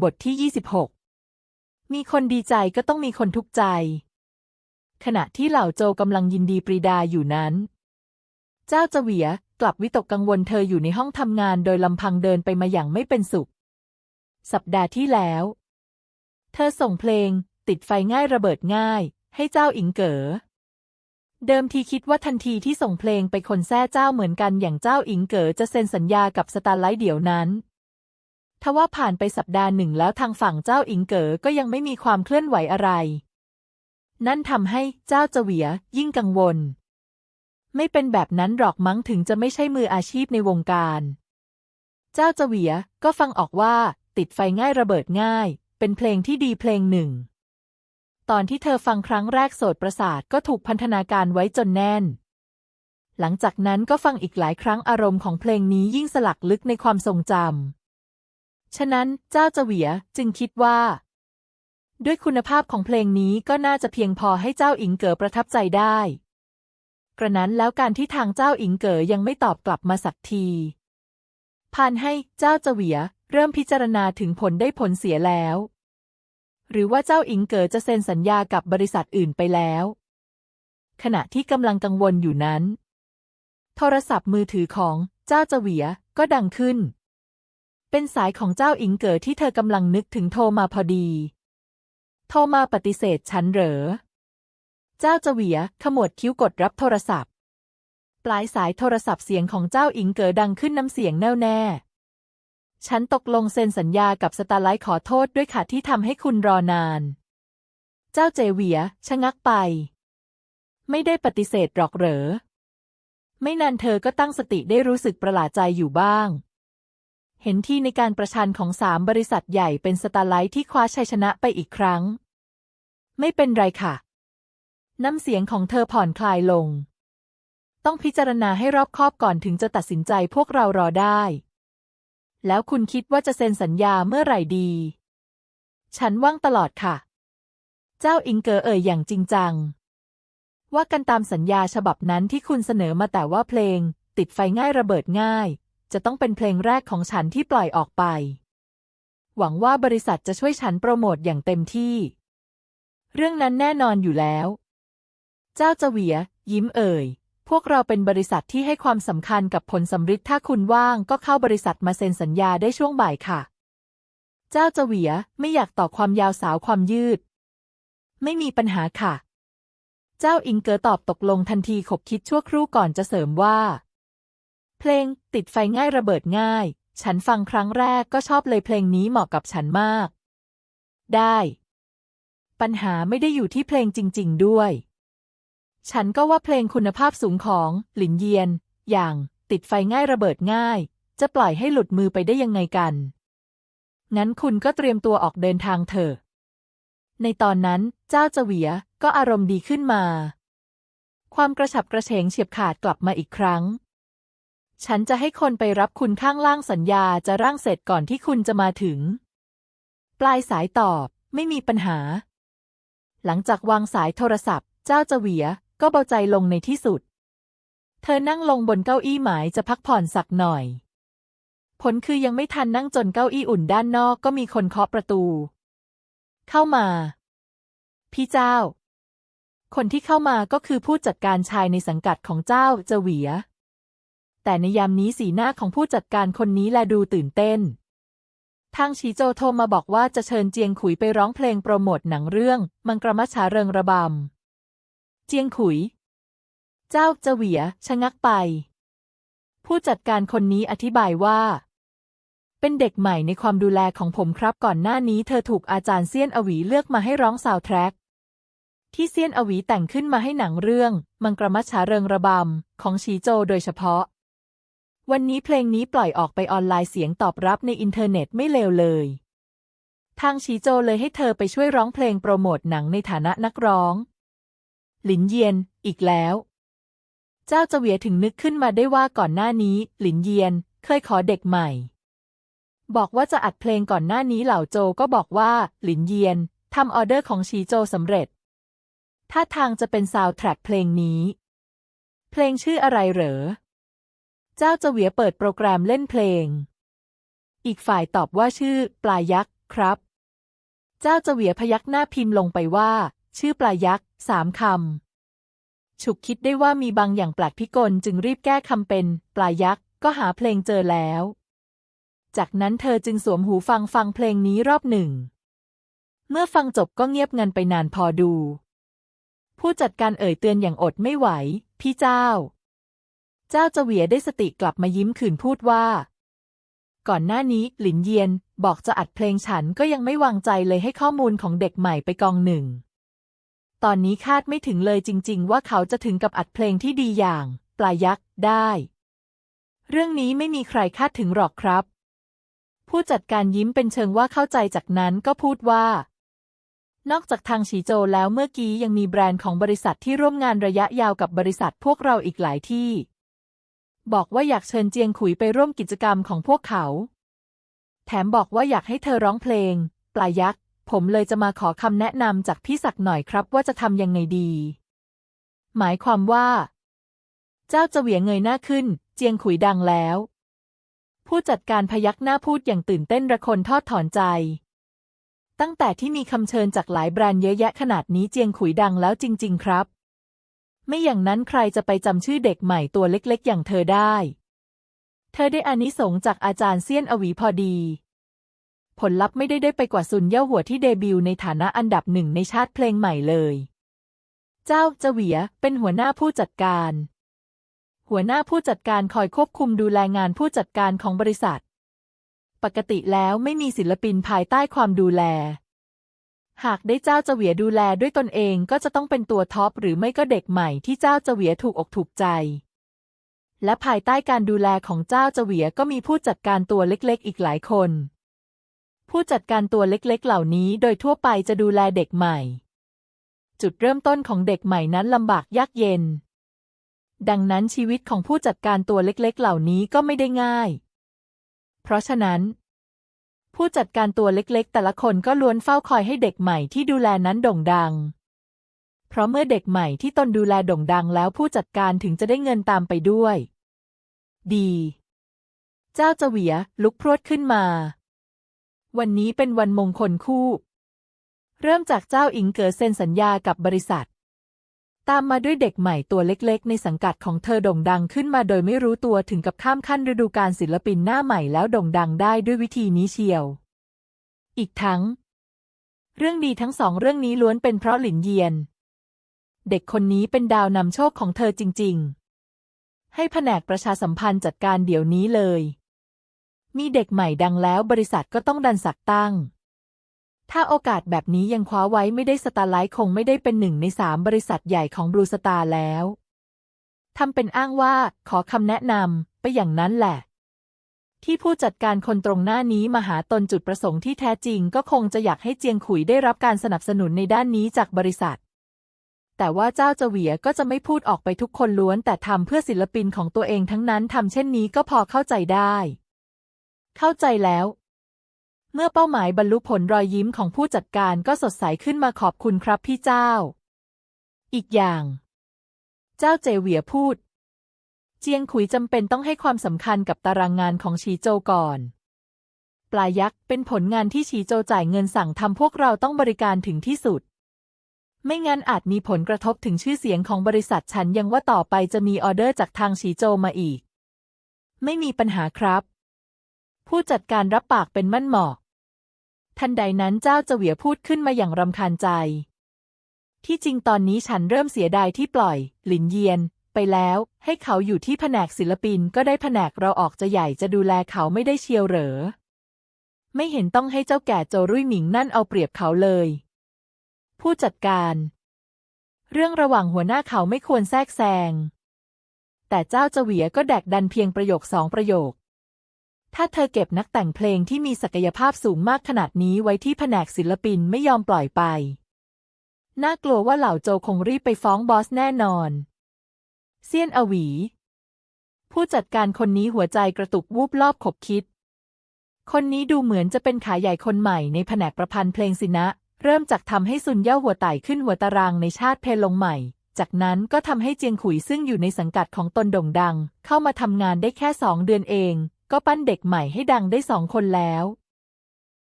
บทที่ 26 มีคนดีใจก็ต้องมีคนทุกข์ใจ ขณะที่เหล่าโจกำลังยินดีปรีดาอยู่นั้น เจ้าเจเวียกลับวิตกกังวลเธออยู่ในห้องทำงานโดยลำพังเดินไปมาอย่างไม่เป็นสุข สัปดาห์ที่แล้ว เธอส่งเพลง ติดไฟง่ายระเบิดง่าย ให้เจ้าอิงเก๋อ เดิมทีคิดว่าทันทีที่ส่งเพลงไปคนแท้เจ้าเหมือนกันอย่างเจ้าอิงเก๋อจะเซ็นสัญญากับสตาร์ไลท์เดี๋ยวนั้น ทว่าผ่านไปสัปดาห์หนึ่งแล้วทางฝั่งเจ้าอิงเก๋อก็ยังไม่มีความเคลื่อนไหวอะไร นั่นทำให้เจ้าเจวียยิ่งกังวล ไม่เป็นแบบนั้นหรอกมั้งถึงจะไม่ใช่มืออาชีพในวงการ เจ้าเจวียก็ฟังออกว่า ติดไฟง่ายระเบิดง่าย เป็นเพลงที่ดีเพลงหนึ่ง ตอนที่เธอฟังครั้งแรกโสดประสาทก็ถูกพันธนาการไว้จนแน่นหลังจากนั้นก็ฟังอีกหลายครั้งอารมณ์ของเพลงนี้ยิ่งสลักลึกในความทรงจำ ฉะนั้นเจ้าเจเหวียจึงคิดว่า ด้วยคุณภาพของเพลงนี้ก็น่าจะเพียงพอให้เจ้าอิงเก๋อประทับใจได้ กระนั้นแล้วการที่ทางเจ้าอิงเก๋อยังไม่ตอบกลับมาสักทีพานให้เจ้าเจเหวียเริ่มพิจารณาถึงผลได้ผลเสียแล้ว หรือว่าเจ้าอิงเก๋อจะเซ็นสัญญากับบริษัทอื่นไปแล้ว ขณะที่กำลังกังวลอยู่นั้น โทรศัพท์มือถือของเจ้าเจเหวียก็ดังขึ้น เป็นสายของเจ้าอิงเก๋อที่เธอกำลังนึกถึงโทรมาพอดี โทรมาปฏิเสธฉันเหรอ เจ้าเจเวียขมวดคิ้วกดรับโทรศัพท์ ปลายสายโทรศัพท์เสียงของเจ้าอิงเก๋อดังขึ้นน้ำเสียงแน่วแน่ ฉันตกลงเซ็นสัญญากับสตาร์ไลท์ขอโทษด้วยค่ะที่ทำให้คุณรอนาน เจ้าเจเวียชะงักไป ไม่ได้ปฏิเสธหรอกเหรอ ไม่นานเธอก็ตั้งสติได้รู้สึกประหลาดใจอยู่บ้าง เห็นที่ในการประชันของสามบริษัทใหญ่เป็นสตาร์ไลท์ที่คว้าชัยชนะไปอีกครั้ง ไม่เป็นไรค่ะ น้ำเสียงของเธอผ่อนคลายลง ต้องพิจารณาให้รอบคอบก่อนถึงจะตัดสินใจพวกเรารอได้ แล้วคุณคิดว่าจะเซ็นสัญญาเมื่อไหร่ดี ฉันว่างตลอดค่ะ เจ้าอิงเกอเอ่ยอย่างจริงจัง ว่ากันตามสัญญาฉบับนั้นที่คุณเสนอมาแต่ว่าเพลง ติดไฟง่ายระเบิดง่าย จะต้องเป็นเพลงแรกของฉันที่ปล่อยออกไป หวังว่าบริษัทจะช่วยฉันโปรโมทอย่างเต็มที่ เรื่องนั้นแน่นอนอยู่แล้ว เจ้าจาเหวีย ยิ้มเอ่ย พวกเราเป็นบริษัทที่ให้ความสำคัญกับผลสำฤทธิ์ถ้าคุณว่างก็เข้าบริษัทมาเซ็นสัญญาได้ช่วงบ่ายค่ะ เจ้าจาเหวียไม่อยากต่อความยาวสาวความยืด ไม่มีปัญหาค่ะ เจ้าอิงเกอตอบตกลงทันทีขบคิดชั่วครู่ก่อนจะเสริมว่า เพลงติดไฟง่ายระเบิดง่าย ฉันฟังครั้งแรกก็ชอบเลยเพลงนี้เหมาะกับฉันมาก ได้ ปัญหาไม่ได้อยู่ที่เพลงจริง ๆ ด้วย ฉันก็ว่าเพลงคุณภาพสูงของหลินเยียน อย่างติดไฟง่ายระเบิดง่าย จะปล่อยให้หลุดมือไปได้ยังไงกัน งั้นคุณก็เตรียมตัวออกเดินทางเถอะ ในตอนนั้นเจ้าเจเวียก็อารมณ์ดีขึ้นมา ความกระฉับกระเฉงเฉียบขาดกลับมาอีกครั้ง ฉันจะให้คนไปรับคุณข้างล่างสัญญาจะร่างเสร็จก่อนที่คุณจะมาถึง ปลายสายตอบ ไม่มีปัญหา หลังจากวางสายโทรศัพท์ เจ้าจาเหวียก็เบาใจลงในที่สุด เธอนั่งลงบนเก้าอี้หมายจะพักผ่อนสักหน่อย ผลคือยังไม่ทันนั่งจนเก้าอี้อุ่นด้านนอกก็มีคนเคาะประตู เข้ามา พี่เจ้า คนที่เข้ามาก็คือผู้จัดการชายในสังกัดของเจ้าจเวีย แต่ในยามนี้สีหน้าของผู้จัดการคนนี้แลดูตื่นเต้น ทางชีโจโทรมาบอกว่าจะเชิญเจียงขุยไปร้องเพลงโปรโมทหนังเรื่อง มังกรมัชชาเริงระบำ เจียงขุย เจ้าเจาเหวียชะงักไป ผู้จัดการคนนี้อธิบายว่า เป็นเด็กใหม่ในความดูแลของผมครับก่อนหน้านี้เธอถูกอาจารย์เซียนอวีเลือกมาให้ร้องซาวแทร็กที่เซียนอวีแต่งขึ้นมาให้หนังเรื่อง มังกรมัชชาเริงระบำ ของชีโจโดยเฉพาะ วันนี้เพลงนี้ปล่อยออกไปออนไลน์เสียงตอบรับในอินเทอร์เน็ตไม่เลวเลย ทางชีโจเลยให้เธอไปช่วยร้องเพลงโปรโมทหนังในฐานะนักร้อง หลินเยียน อีกแล้ว เจ้าเจเหวียถึงนึกขึ้นมาได้ว่าก่อนหน้านี้ หลินเยียน เคยขอเด็กใหม่ บอกว่าจะอัดเพลงก่อนหน้านี้เหล่าโจก็บอกว่า หลินเยียนทำออเดอร์ของชีโจสำเร็จท่าทางจะเป็นซาวด์แทร็กเพลงนี้ เพลงชื่ออะไรเหรอ จ้าเจเวียเปิดโปรแกรมเล่นเพลง อีกฝ่ายตอบว่าชื่อ ปลายักษ์ครับ เจ้าเจเวียพยักหน้าพิมพ์ลงไปว่า ชื่อปลายักษ์สามคำ ฉุกคิดได้ว่ามีบางอย่างแปลกพิกลจึงรีบแก้คำเป็น ปลายักษ์ก็หาเพลงเจอแล้ว จากนั้นเธอจึงสวมหูฟังฟังเพลงนี้รอบหนึ่ง เมื่อฟังจบก็เงียบงันไปนานพอดู ผู้จัดการเอ่ยเตือนอย่างอดไม่ไหว พี่เจ้า เจ้าเจเวียได้สติกลับมายิ้มขื่นพูดว่า ก่อนหน้านี้หลินเยียนบอกจะอัดเพลงฉันก็ยังไม่วางใจเลยให้ข้อมูลของเด็กใหม่ไปกองหนึ่ง ตอนนี้คาดไม่ถึงเลยจริง ๆ ว่าเขาจะถึงกับอัดเพลงที่ดีอย่าง ปลายักษ์ได้ เรื่องนี้ไม่มีใครคาดถึงหรอกครับ ผู้จัดการยิ้มเป็นเชิงว่าเข้าใจจากนั้นก็พูดว่านอกจากทางฉีโจแล้วเมื่อกี้ยังมีแบรนด์ของบริษัทที่ร่วมงานระยะยาวกับบริษัทพวกเราอีกหลายที่ บอกว่าอยากเชิญเจียงขุยไปร่วมกิจกรรมของพวกเขา แถมบอกว่าอยากให้เธอร้องเพลง ปลายักษ์ ผมเลยจะมาขอคำแนะนำจากพี่ศักดิ์หน่อยครับว่าจะทำยังไงดี หมายความว่า เจ้าจะเหวียงเงยหน้าขึ้น เจียงขุยดังแล้ว ผู้จัดการพยักหน้าพูดอย่างตื่นเต้นระคนทอดถอนใจ ตั้งแต่ที่มีคำเชิญจากหลายแบรนด์เยอะแยะขนาดนี้เจียงขุยดังแล้วจริง ๆ ครับ ไม่อย่างนั้นใครจะไปจำชื่อเด็กใหม่ตัวเล็กๆ อย่างเธอได้ เธอได้อานิสงจากอาจารย์เซียนอวีพอดี ผลลัพธ์ไม่ได้ได้ไปกว่าซุนเย่าหัวที่เดบิวในฐานะอันดับหนึ่งในชาติเพลงใหม่เลย เจ้าเจเหวียเป็นหัวหน้าผู้จัดการ หัวหน้าผู้จัดการคอยควบคุมดูแลงานผู้จัดการของบริษัท ปกติแล้วไม่มีศิลปินภายใต้ความดูแล หากได้เจ้าเจเวียดูแลด้วยตนเองก็จะต้องเป็นตัวท็อปหรือไม่ก็เด็กใหม่ที่เจ้าเจเวียถูกอกถูกใจ และภายใต้การดูแลของเจ้าเจเวียก็มีผู้จัดการตัวเล็กๆ อีกหลายคน ผู้จัดการตัวเล็กๆ เหล่านี้โดยทั่วไปจะดูแลเด็กใหม่ จุดเริ่มต้นของเด็กใหม่นั้นลำบากยากเย็น ดังนั้นชีวิตของผู้จัดการตัวเล็กๆ เหล่านี้ก็ไม่ได้ง่าย เพราะฉะนั้น ผู้จัดการตัวเล็กๆ แต่ละคนก็ล้วนเฝ้าคอยให้เด็กใหม่ที่ดูแลนั้นโด่งดัง เพราะเมื่อเด็กใหม่ที่ตนดูแลโด่งดังแล้วผู้จัดการถึงจะได้เงินตามไปด้วย ดี เจ้าจาเหวียลุกพรวดขึ้นมา วันนี้เป็นวันมงคลคู่ เริ่มจากเจ้าอิงเก๋อเซ็นสัญญากับบริษัท ตามมาด้วยเด็กใหม่ตัวเล็กๆ ในสังกัดของเธอโด่งดังขึ้นมาโดยไม่รู้ตัวถึงกับข้ามขั้นฤดูกาลศิลปินหน้าใหม่แล้วโด่งดังได้ด้วยวิธีนี้เชียว อีกทั้ง เรื่องดีทั้งสองเรื่องนี้ล้วนเป็นเพราะหลินเยียน เด็กคนนี้เป็นดาวนำโชคของเธอจริง ๆ ให้แผนกประชาสัมพันธ์จัดการเดี๋ยวนี้เลย มีเด็กใหม่ดังแล้วบริษัทก็ต้องดันสักตั้ง ถ้าโอกาสแบบนี้ยังคว้าไว้ไม่ได้สตาร์ไลท์คงไม่ได้เป็นหนึ่งในสามบริษัทใหญ่ของบลูสตาร์แล้วทำเป็นอ้างว่าขอคำแนะนำไปอย่างนั้นแหละ ที่ผู้จัดการคนตรงหน้านี้มาหาตนจุดประสงค์ที่แท้จริงก็คงจะอยากให้เจียงขุยได้รับการสนับสนุนในด้านนี้จากบริษัท แต่ว่าเจ้าเจเหวียก็จะไม่พูดออกไปทุกคนล้วน แต่ทำเพื่อศิลปินของตัวเองทั้งนั้นทำเช่นนี้ก็พอเข้าใจได้ เข้าใจแล้ว เมื่อเป้าหมายบรรลุผลรอยยิ้มของผู้จัดการก็สดใสขึ้นมาขอบคุณครับพี่เจ้า อีกอย่าง เจ้าเจเหวียพูด เจียงขุยจำเป็นต้องให้ความสำคัญกับตารางงานของฉีโจก่อน ปลายักษ์เป็นผลงานที่ฉีโจจ่ายเงินสั่งทำพวกเราต้องบริการถึงที่สุด ไม่งั้นอาจมีผลกระทบถึงชื่อเสียงของบริษัทฉันยังว่าต่อไปจะมีออเดอร์จากทางฉีโจมาอีก ไม่มีปัญหาครับ ผู้จัดการรับปากเป็นมั่นหมอก ทันใดนั้นเจ้าเจวียพูดขึ้นมาอย่างรำคาญใจ ที่จริงตอนนี้ฉันเริ่มเสียดายที่ปล่อย หลินเยียน ไปแล้ว ให้เขาอยู่ที่แผนกศิลปินก็ได้แผนกเราออกจะใหญ่จะดูแลเขาไม่ได้เชียวเหรอ ไม่เห็นต้องให้เจ้าแก่โจรุ่ยหมิงนั่นเอาเปรียบเขาเลย ผู้จัดการ เรื่องระหว่างหัวหน้าเขาไม่ควรแทรกแซงแต่เจ้าเจวียก็แดกดันเพียงประโยคสองประโยค ถ้าเธอเก็บนักแต่งเพลงที่มีศักยภาพสูงมากขนาดนี้ไว้ที่แผนกศิลปินไม่ยอมปล่อยไป น่ากลัวว่าเหล่าโจคงรีบไปฟ้องบอสแน่นอน เซียนอวี ผู้จัดการคนนี้หัวใจกระตุกวูบรอบขบคิด คนนี้ดูเหมือนจะเป็นขาใหญ่คนใหม่ในแผนกประพันธ์เพลงสินะ เริ่มจากทำให้ซุนเย่าหัวไต่ขึ้นหัวตารางในชาติเพลงลงใหม่ จากนั้นก็ทำให้เจียงขุยซึ่งอยู่ในสังกัดของตนโด่งดัง เข้ามาทำงานได้แค่สองเดือนเอง ก็ปั้นเด็กใหม่ให้ดังได้สองคนแล้ว